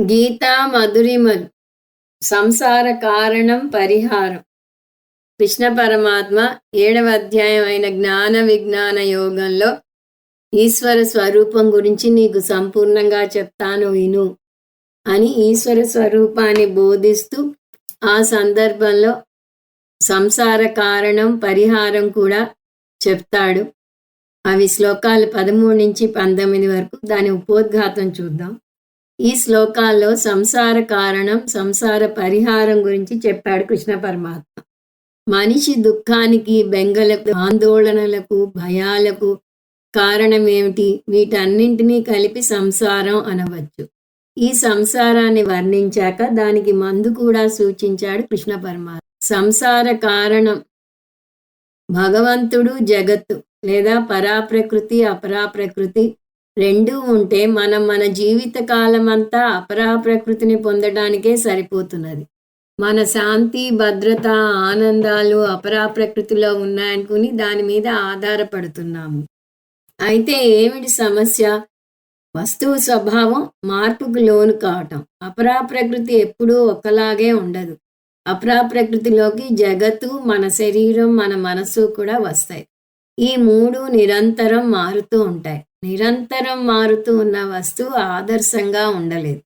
గీతా మధురిమలు. సంసార కారణం పరిహారం. కృష్ణ పరమాత్మ ఏడవ అధ్యాయం అయిన జ్ఞాన విజ్ఞాన యోగంలో ఈశ్వర స్వరూపం గురించి నీకు సంపూర్ణంగా చెప్తాను విను అని ఈశ్వర స్వరూపాన్ని బోధిస్తూ ఆ సందర్భంలో సంసార కారణం పరిహారం కూడా చెప్తాడు. అవి శ్లోకాలు పదమూడు నుంచి పంతొమ్మిది వరకు దాని ఉపోద్ఘాతం చూద్దాం. ఈ శ్లోకాల్లో సంసార కారణం సంసార పరిహారం గురించి చెప్పాడు కృష్ణ పరమాత్మ. మనిషి దుఃఖానికి బెంగలకు ఆందోళనలకు భయాలకు కారణం ఏమిటి వీటన్నింటినీ కలిపి సంసారం అనవచ్చు. ఈ సంసారాన్ని వర్ణించాక దానికి మందు కూడా సూచించాడు కృష్ణ పరమాత్మ. సంసార కారణం భగవంతుడు జగత్తు లేదా పరాప్రకృతి అపరాప్రకృతి రెండూ ఉంటే మనం మన జీవిత కాలం అంతా ప్రకృతిని పొందడానికే సరిపోతున్నది. మన శాంతి భద్రత ఆనందాలు అపరాప్రకృతిలో ఉన్నాయనుకుని దాని మీద ఆధారపడుతున్నాము. అయితే ఏమిటి సమస్య? వస్తువు స్వభావం మార్పుకు లోను కావటం. అపరాప్రకృతి ఎప్పుడూ ఒకలాగే ఉండదు. అపరాప్రకృతిలోకి జగత్తు మన శరీరం మన మనసు కూడా వస్తాయి. ఈ మూడు నిరంతరం మారుతూ ఉంటాయి. నిరంతరం మారుతూ ఉన్న వస్తువు ఆదర్శంగా ఉండలేదు.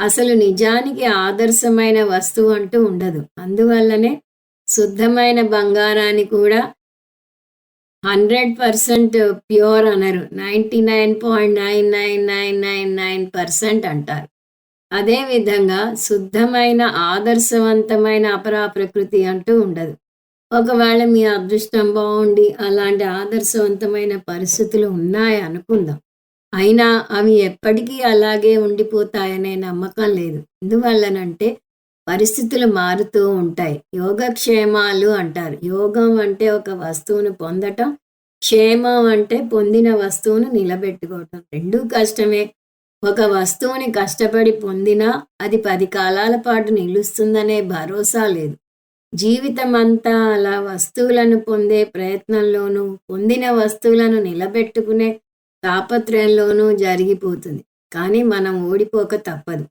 అసలు నిజానికి ఆదర్శమైన వస్తువు అంటూ ఉండదు. అందువల్లనే శుద్ధమైన బంగారాన్ని కూడా హండ్రెడ్ పర్సెంట్ ప్యూర్ అనరు. Ninety nine point nine nine nine nine nine percent అంటారు. అదేవిధంగా శుద్ధమైన ఆదర్శవంతమైన అపరా ప్రకృతి అంటూ ఉండదు. ఒకవేళ మీ అదృష్టం బాగుండి అలాంటి ఆదర్శవంతమైన పరిస్థితులు ఉన్నాయి అనుకుందాం. అయినా అవి ఎప్పటికీ అలాగే ఉండిపోతాయనే నమ్మకం లేదు. ఎందువల్లనంటే పరిస్థితులు మారుతూ ఉంటాయి. యోగక్షేమాలు అంటారు. యోగం అంటే ఒక వస్తువును పొందటం క్షేమం అంటే పొందిన వస్తువును నిలబెట్టుకోవటం. రెండూ కష్టమే. ఒక వస్తువుని కష్టపడి పొందినా అది పది కాలాల పాటు నిలుస్తుందనే భరోసా లేదు. జీవితం అంతా అలా వస్తువులను పొందే ప్రయత్నంలోనూ పొందిన వస్తువులను నిలబెట్టుకునే తాపత్రయంలోనూ జరిగిపోతుంది. కానీ మనం ఓడిపోక తప్పదు.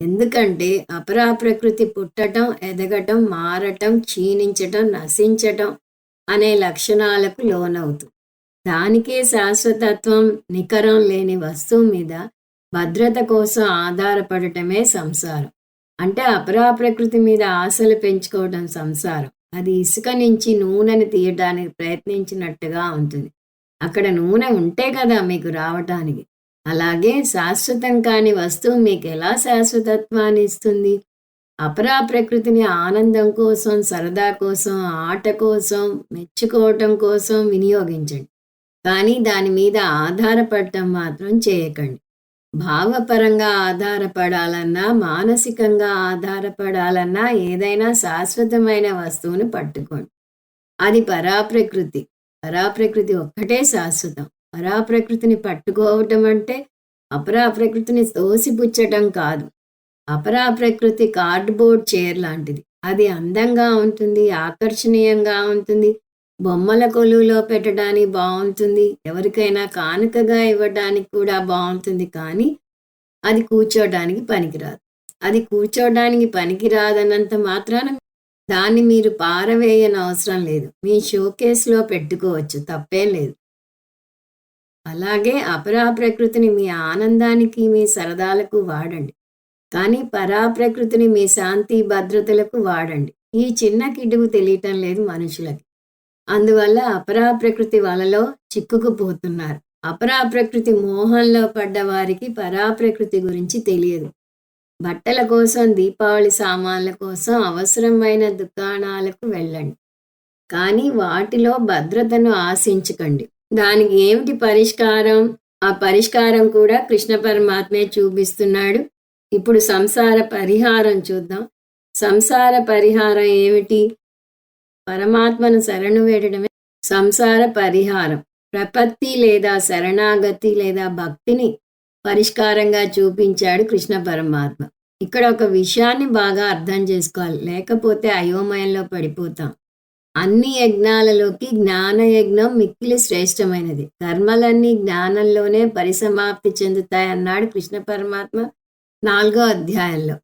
ఎందుకంటే అపరాప్రకృతి పుట్టటం ఎదగటం మారటం క్షీణించటం నశించటం అనే లక్షణాలకు లోనవుతుంది దానికే శాశ్వతత్వం నికరం లేని వస్తువు మీద భద్రత కోసం ఆధారపడటమే సంసారం. అంటే అపరాప్రకృతి మీద ఆశలు పెంచుకోవడం సంసారం. అది ఇసుక నుంచి నూనెని తీయడానికి ప్రయత్నించినట్టుగా ఉంటుంది. అక్కడ నూనె ఉంటే కదా మీకు రావటానికి. అలాగే శాశ్వతం కాని వస్తువు మీకు ఎలా శాశ్వతత్వాన్ని ఇస్తుంది? అపరా ప్రకృతిని ఆనందం కోసం సరదా కోసం ఆట కోసం మెచ్చుకోవటం కోసం వినియోగించండి. కానీ దాని మీద ఆధారపడటం మాత్రం చేయకండి. భావపరంగా ఆధారపడాలన్నా మానసికంగా ఆధారపడాలన్నా ఏదైనా శాశ్వతమైన వస్తువును పట్టుకోండి. అది పరాప్రకృతి. పరాప్రకృతి ఒక్కటే శాశ్వతం. పరాప్రకృతిని పట్టుకోవటం అంటే అపరాప్రకృతిని తోసిపుచ్చటం కాదు. అపరాప్రకృతి కార్డ్బోర్డ్ చైర్ లాంటిది. అది అందంగా ఉంటుంది ఆకర్షణీయంగా ఉంటుంది బొమ్మల కొలువులో పెట్టడానికి బాగుంటుంది. ఎవరికైనా కానుకగా ఇవ్వడానికి కూడా బాగుంటుంది కానీ అది కూర్చోడానికి పనికిరాదు. అది కూర్చోడానికి పనికిరాదన్నంత మాత్రాన దాన్ని మీరు పారవేయని అవసరం లేదు. మీ షోకేస్లో పెట్టుకోవచ్చు. తప్పేం లేదు. అలాగే అపరాప్రకృతిని మీ ఆనందానికి మీ సరదాలకు వాడండి. కానీ పరాప్రకృతిని మీ శాంతి భద్రతలకు వాడండి. ఈ చిన్న కిడ్డుకు తెలియటం లేదు మనుషులకి. అందువల్ల అపరాప్రకృతి వలలో చిక్కుకుపోతున్నారు. అపరాప్రకృతి మోహంలో పడ్డ వారికి పరాప్రకృతి గురించి తెలియదు. బట్టల కోసం దీపావళి సామాన్ల కోసం అవసరమైన దుకాణాలకు వెళ్ళండి. కానీ వాటిలో భద్రతను ఆశించకండి. దానికి ఏమిటి పరిష్కారం? ఆ పరిష్కారం కూడా కృష్ణ పరమాత్మే చూపిస్తున్నాడు. ఇప్పుడు సంసార పరిహారం చూద్దాం. సంసార పరిహారం ఏమిటి? పరమాత్మను శరణు వేడడమే సంసార పరిహారం. ప్రపత్తి లేదా శరణాగతి లేదా భక్తిని పరిష్కారంగా చూపించాడు కృష్ణ పరమాత్మ. ఇక్కడ ఒక విషయాన్ని బాగా అర్థం చేసుకోవాలి. లేకపోతే అయోమయంలో పడిపోతాం. అన్ని యజ్ఞాలలోకి జ్ఞాన యజ్ఞం మిక్కిలి శ్రేష్టమైనది. కర్మలన్నీ జ్ఞానంలోనే పరిసమాప్తి చెందుతాయి అన్నాడు కృష్ణ పరమాత్మ నాలుగో అధ్యాయంలో.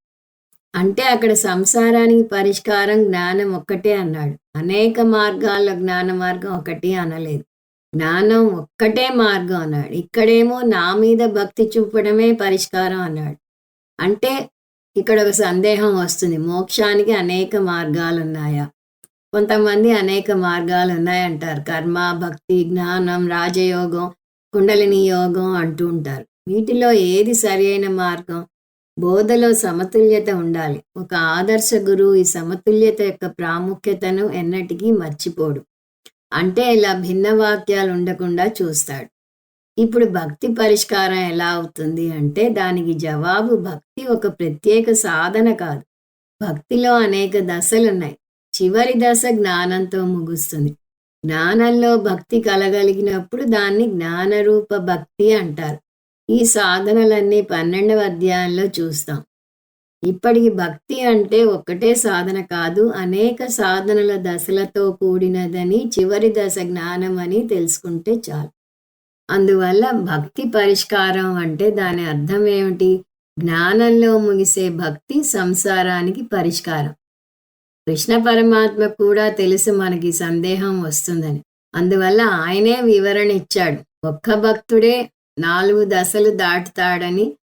అంటే అక్కడ సంసారానికి పరిష్కారం జ్ఞానం ఒక్కటే అన్నాడు. అనేక మార్గాల్లో జ్ఞాన మార్గం ఒకటి అనలేదు. జ్ఞానం ఒక్కటే మార్గం అన్నాడు. ఇక్కడేమో నా మీద భక్తి చూపడమే పరిష్కారం అన్నాడు. అంటే ఇక్కడ ఒక సందేహం వస్తుంది. మోక్షానికి అనేక మార్గాలు ఉన్నాయా కొంతమంది అనేక మార్గాలు ఉన్నాయంటారు కర్మ భక్తి జ్ఞానం రాజయోగం కుండలిని యోగం అంటూ ఉంటారు. వీటిలో ఏది సరి అయిన మార్గం? బోధలో సమతుల్యత ఉండాలి. ఒక ఆదర్శ గురువు ఈ సమతుల్యత యొక్క ప్రాముఖ్యతను ఎన్నటికీ మర్చిపోడు. అంటే ఇలా భిన్న వాక్యాలు ఉండకుండా చూస్తాడు. ఇప్పుడు భక్తి పరిష్కారం ఎలా అవుతుంది అంటే దానికి జవాబు భక్తి ఒక ప్రత్యేక సాధన కాదు. భక్తిలో అనేక దశలున్నాయి. చివరి దశ జ్ఞానంతో ముగుస్తుంది. జ్ఞానంలో భక్తి కలగలిగినప్పుడు దాన్ని జ్ఞానరూప భక్తి అంటారు. ఈ సాధనలన్నీ పన్నెండవ అధ్యాయంలో చూస్తాం. ఇప్పటికి భక్తి అంటే ఒక్కటే సాధన కాదు అనేక సాధనల దశలతో కూడినదని చివరి దశ జ్ఞానం అని తెలుసుకుంటే చాలు. అందువల్ల భక్తి పరిష్కారం అంటే దాని అర్థం ఏమిటి? జ్ఞానంలో ముగిసే భక్తి సంసారానికి పరిష్కారం. కృష్ణ పరమాత్మ కూడా తెలుసు మనకి సందేహం వస్తుందని. అందువల్ల ఆయనే వివరణ ఇచ్చాడు. ఒక్క భక్తుడే నాలుగు దశలు దాటుతాడని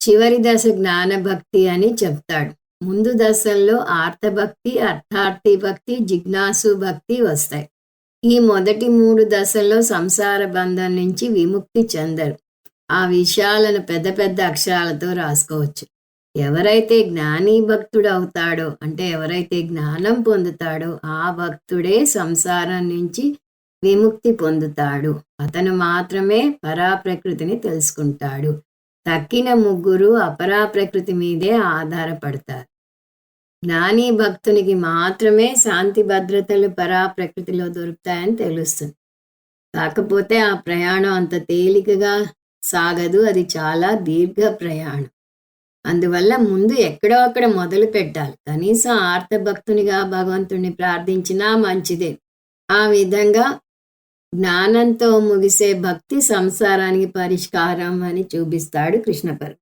చివరి దశ జ్ఞానభక్తి అని చెప్తాడు. ముందు దశల్లో ఆర్తభక్తి అర్థార్థి భక్తి జిజ్ఞాసు భక్తి వస్తాయి. ఈ మొదటి మూడు దశల్లో సంసార బంధం నుంచి విముక్తి చెందరు. ఆ విషయాలను పెద్ద పెద్ద అక్షరాలతో రాసుకోవచ్చు. ఎవరైతే జ్ఞాని భక్తుడు అవుతాడో అంటే ఎవరైతే జ్ఞానం పొందుతాడో ఆ భక్తుడే సంసారం నుంచి విముక్తి పొందుతాడు. అతను మాత్రమే పరాప్రకృతిని తెలుసుకుంటాడు. తక్కిన ముగ్గురు అపరాప్రకృతి మీదే ఆధారపడతారు. జ్ఞాని భక్తునికి మాత్రమే శాంతి భద్రతలు పరాప్రకృతిలో దొరుకుతాయని తెలుస్తుంది. కాకపోతే ఆ ప్రయాణం అంత తేలికగా సాగదు. అది చాలా దీర్ఘ ప్రయాణం. అందువల్ల ముందు ఎక్కడో అక్కడ మొదలు పెట్టాలి. కనీసం ఆర్తభక్తునిగా భగవంతుణ్ణి ప్రార్థించినా మంచిదే. ఆ విధంగా జ్ఞానంతో ముగిసే భక్తి సంసారానికి పరిష్కారం అని చూపిస్తాడు కృష్ణ పరమ